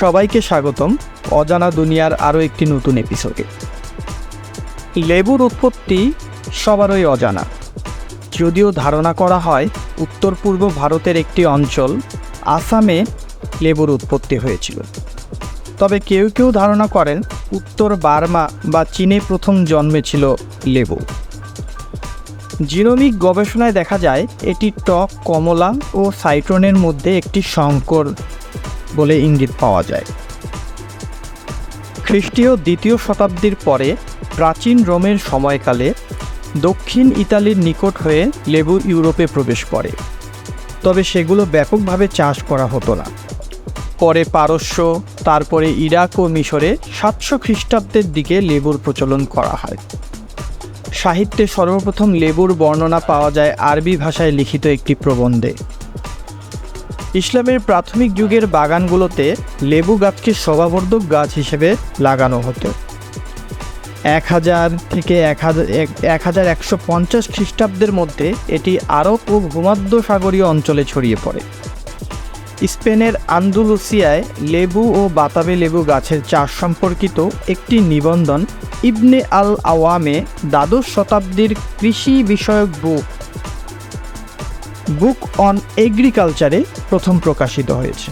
সবাইকে স্বাগতম। অজানা দুনিয়ার আরও একটি নতুন এপিসোডে লেবুর উৎপত্তি সবারই অজানা। যদিও ধারণা করা হয়, উত্তর পূর্ব ভারতের একটি অঞ্চল আসামে লেবুর উৎপত্তি হয়েছিল। তবে কেউ কেউ ধারণা করেন, উত্তর বার্মা বা চীনে প্রথম জন্মেছিল লেবু। জিনোমিক গবেষণায় দেখা যায়, এটি টক, কমলা ও সাইট্রনের মধ্যে একটি সংকর বলে ইঙ্গিত পাওয়া যায়। খ্রিস্টীয় দ্বিতীয় শতাব্দীর পরে প্রাচীন রোমের সময়কালে দক্ষিণ ইতালির নিকট হয়ে লেবু ইউরোপে প্রবেশ করে। তবে সেগুলো ব্যাপকভাবে চাষ করা হতো না। পরে পারস্য, তারপরে ইরাক ও মিশরে সাতশো খ্রিস্টাব্দের দিকে লেবুর প্রচলন করা হয়। সাহিত্যে সর্বপ্রথম লেবুর বর্ণনা পাওয়া যায় আরবি ভাষায় লিখিত একটি প্রবন্ধে। ইসলামের প্রাথমিক যুগের বাগানগুলোতে লেবু গাছকে শোভাবর্ধক গাছ হিসেবে লাগানো হতো। এক হাজার থেকে এক হাজার এক হাজার একশো পঞ্চাশ খ্রিস্টাব্দের মধ্যে এটি আরব ও ভূমধ্য সাগরীয় অঞ্চলে ছড়িয়ে পড়ে। স্পেনের আন্দুলুসিয়ায় লেবু ও বাতাবে লেবু গাছের চাষ সম্পর্কিত একটি নিবন্ধন ইবনে আল আওয়ামে দ্বাদশ শতাব্দীর কৃষি বিষয়ক বুক বুক অন এগ্রিকালচারে প্রথম প্রকাশিত হয়েছে।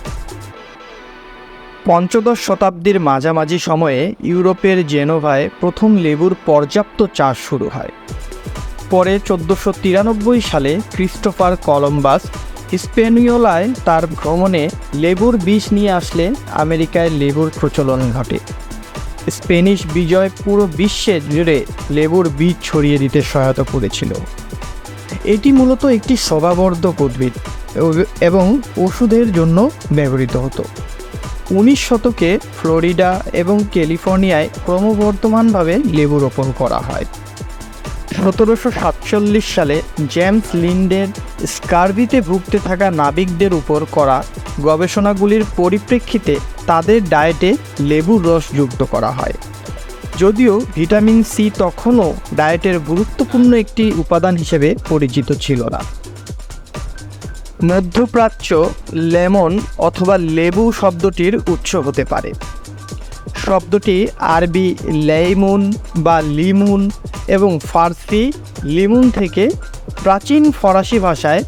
পঞ্চদশ শতাব্দীর মাঝামাঝি সময়ে ইউরোপের জেনোভায় প্রথম লেবুর পর্যাপ্ত চাষ শুরু হয়। পরে চোদ্দোশো তিরানব্বই সালে ক্রিস্টোফার কলম্বাস স্পেনিওলায় তার ভ্রমণে লেবুর বীজ নিয়ে আসলে আমেরিকায় লেবুর প্রচলন ঘটে। স্পেনিশ বিজয় পুরো বিশ্বে জুড়ে লেবুর বীজ ছড়িয়ে দিতে সহায়তা করেছিল। এটি মূলত একটি শোভাবর্ধক উদ্ভিদ। এবং ওষুধের জন্য ব্যবহৃত হতো। উনিশ শতকে ফ্লোরিডা এবং ক্যালিফোর্নিয়ায় ক্রমবর্ধমানভাবে লেবু রোপণ করা হয়। সতেরোশো সাতচল্লিশ সালে জেমস লিন্ডের স্কারভিতে ভুগতে থাকা নাবিকদের উপর করা গবেষণাগুলির পরিপ্রেক্ষিতে তাদের ডায়েটে লেবুর রস যুক্ত করা হয়। যদিও ভিটামিন সি তখনও ডায়েটের গুরুত্বপূর্ণ একটি উপাদান হিসেবে পরিচিত ছিল না। মধ্যপ্রাচ্য লেমন অথবা লেবু শব্দটির উৎস হতে পারে। শব্দটি আরবি লেইমুন বা লিমুন এবং ফার্সি লিমুন থেকে প্রাচীন ফরাসি ভাষায়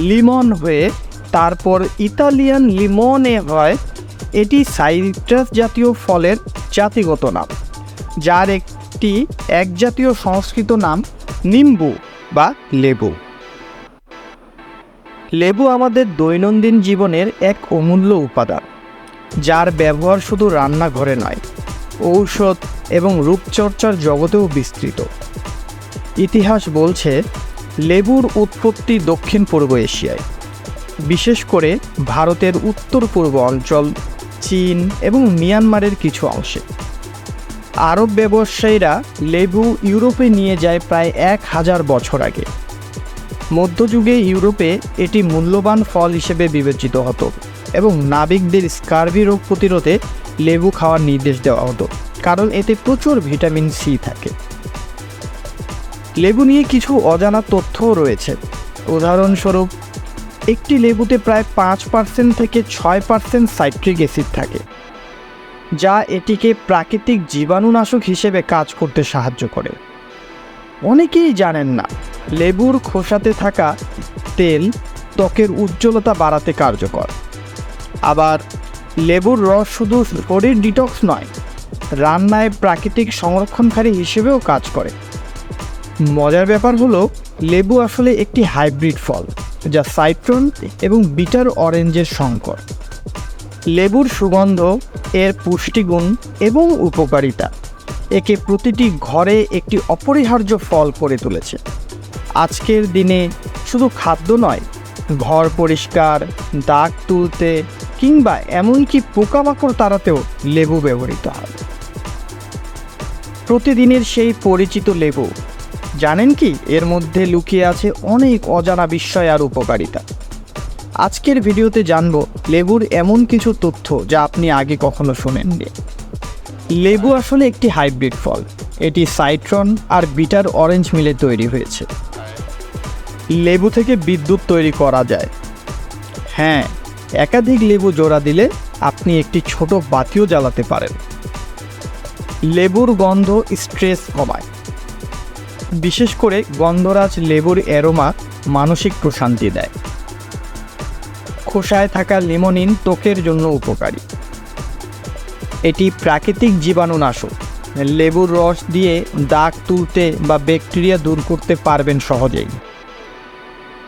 লিমন হয়ে তারপর ইতালিয়ান লিমনে হয়। এটি সাইট্রাস জাতীয় ফলের জাতিগত নাম, যার একটি একজাতীয় সংস্কৃত নাম নিম্বু বা লেবু। লেবু আমাদের দৈনন্দিন জীবনের এক অমূল্য উপাদান, যার ব্যবহার শুধু রান্নাঘরে নয়, ঔষধ এবং রূপচর্চার জগতেও বিস্তৃত। ইতিহাস বলছে, লেবুর উৎপত্তি দক্ষিণ পূর্ব এশিয়ায়। বিশেষ করে ভারতের উত্তর পূর্ব অঞ্চল, চীন এবং মিয়ানমারের কিছু অংশে। আরব ব্যবসায়ীরা লেবু ইউরোপে নিয়ে যায় প্রায় এক হাজার বছর আগে। মধ্যযুগে ইউরোপে এটি মূল্যবান ফল হিসেবে বিবেচিত হতো এবং নাবিকদের স্কার্ভি রোগ প্রতিরোধে লেবু খাওয়ার নির্দেশ দেওয়া হতো, কারণ এতে প্রচুর ভিটামিন সি থাকে। লেবু নিয়ে কিছু অজানা তথ্যও রয়েছে। উদাহরণস্বরূপ, একটি লেবুতে প্রায় পাঁচ পার্সেন্ট থেকে ছয় পার্সেন্ট সাইট্রিক অ্যাসিড থাকে, যা এটিকে প্রাকৃতিক জীবাণুনাশক হিসেবে কাজ করতে সাহায্য করে। অনেকেই জানেন না, লেবুর খোসাতে থাকা তেল ত্বকের উজ্জ্বলতা বাড়াতে কার্যকর। আবার লেবুর রস শুধু শরীর ডিটক্স নয়, রান্নায় প্রাকৃতিক সংরক্ষণকারী হিসেবেও কাজ করে। মজার ব্যাপার হলো, লেবু আসলে একটি হাইব্রিড ফল, যা সাইট্রন এবং বিটার অরেঞ্জের সংকর। লেবুর সুগন্ধ, এর পুষ্টিগুণ এবং উপকারিতা। একে প্রতিটি ঘরে একটি অপরিহার্য ফল করে তুলেছে। আজকের দিনে শুধু খাদ্য নয়, ঘর পরিষ্কার, দাগ তুলতে কিংবা এমনকি পোকামাকড় তাড়াতেও লেবু ব্যবহৃত হয়। প্রতিদিনের সেই পরিচিত লেবু, জানেন কি, এর মধ্যে লুকিয়ে আছে অনেক অজানা বিস্ময় আর উপকারিতা। আজকের ভিডিওতে জানব লেবুর এমন কিছু তথ্য যা আপনি আগে কখনো শোনেননি। লেবু আসলে একটি হাইব্রিড ফল। এটি সাইট্রন আর বিটার অরেঞ্জ মিলে তৈরি হয়েছে। লেবু থেকে বিদ্যুৎ তৈরি করা যায়। হ্যাঁ একাধিক লেবু জোড়া দিলে আপনি একটি ছোট বাতিও জ্বালাতে পারেন। লেবুর গন্ধ স্ট্রেস কমায়। বিশেষ করে গন্ধরাজ লেবুর অ্যারোমা মানসিক প্রশান্তি দেয়। খোসায় থাকা লিমোনিন ত্বকের জন্য উপকারী। এটি প্রাকৃতিক জীবাণুনাশক। লেবুর রস দিয়ে দাগ তুলতে বা ব্যাকটেরিয়া দূর করতে পারবেন সহজেই।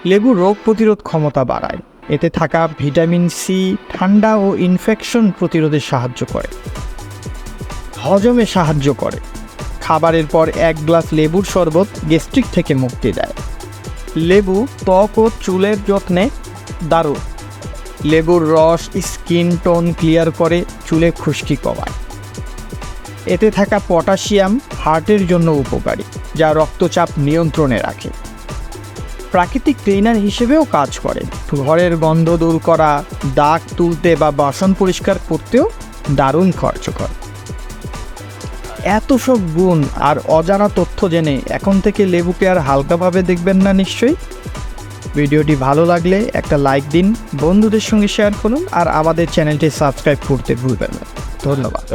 লেবু রোগ প্রতিরোধ ক্ষমতা বাড়ায়। এতে থাকা ভিটামিন সি, ঠান্ডা ও ইনফেকশন প্রতিরোধে সাহায্য করে। হজমে সাহায্য করে। খাবারের পর এক গ্লাস লেবুর শরবত গ্যাস্ট্রিক থেকে মুক্তি দেয়। লেবু ত্বক ও চুলের যত্নে দারুণ। লেবুর রস, স্কিন টোন ক্লিয়ার করে চুলে খুশকি কমায়। এতে থাকা পটাশিয়াম হার্টের জন্য উপকারী, যা রক্তচাপ নিয়ন্ত্রণে রাখে। প্রাকৃতিক ক্লিনার হিসেবেও কাজ করে। ঘরের গন্ধ দূর করা, দাগ তুলতে বা বাসন পরিষ্কার করতেও দারুণ কার্যকর। এত সব গুণ আর অজানা তথ্য জেনে এখন থেকে লেবুকে আর হালকাভাবে দেখবেন না নিশ্চয়ই? ভিডিওটি ভালো লাগলে একটা লাইক দিন, বন্ধুদের সঙ্গে শেয়ার করুন আর আমাদের চ্যানেলটি সাবস্ক্রাইব করতে ভুলবেন না। ধন্যবাদ।